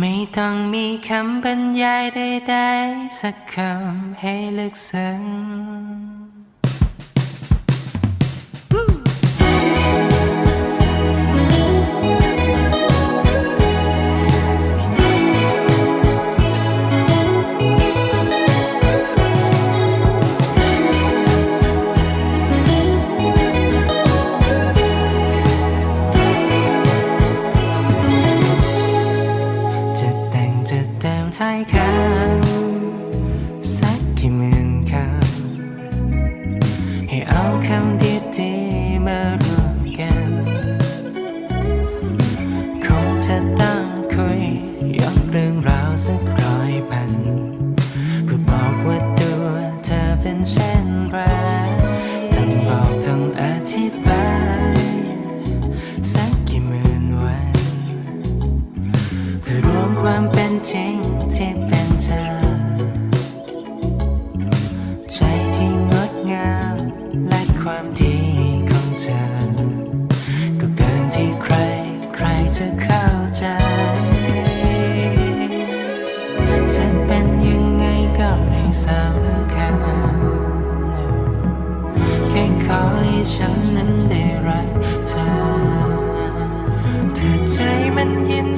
ไม่ต้องมีคำบรรยายใดๆสักคำให้ลึกซึ้ง พัน เพื่อบอกว่าตัวเธอเป็นเช่นไรต้องบอกต้องอธิบาย สักกี่หมื่นวันเพื่อรวมความเป็นจริงที่เป็นเธอ ใจที่งดงามและความดีของเธอ ก็เกินที่ใครใครจะเข้าใจ ให้ฉันนั้นได้รักเธอ เธอใจมันยิน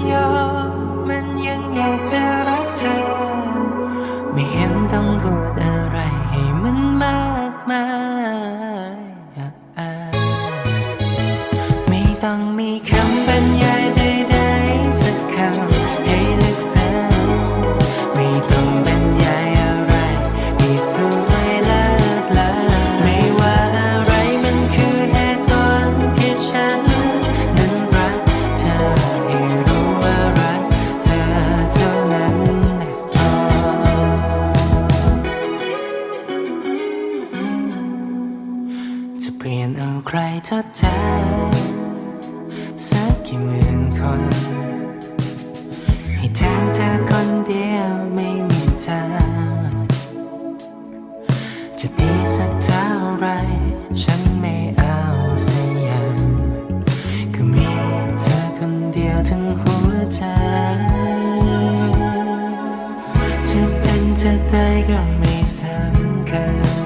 ทดแทนสักกี่หมื่นคน ให้แทนเธอคนเดียวไม่มีทางจะดีสักเท่าไร ฉันไม่เอาสักอย่างก็มีเธอคนเดียวทั้งหัวใจจะเป็นจะตายก็ไม่สำคัญ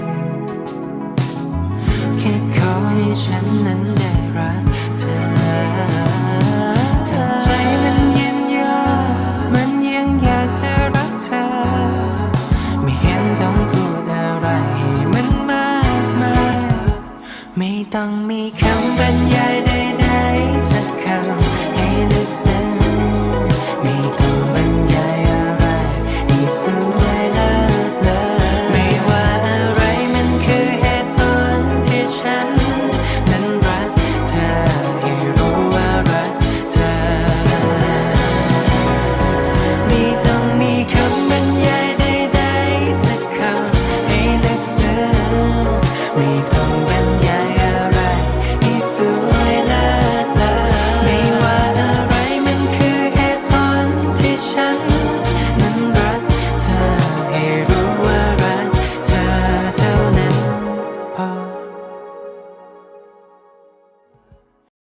เธอใจมันเย็นยามันยังอยากจะรักเธอ ไม่เห็นต้องพูดอะไรมันมากมายไม่ต้องมีคำบรรยายใด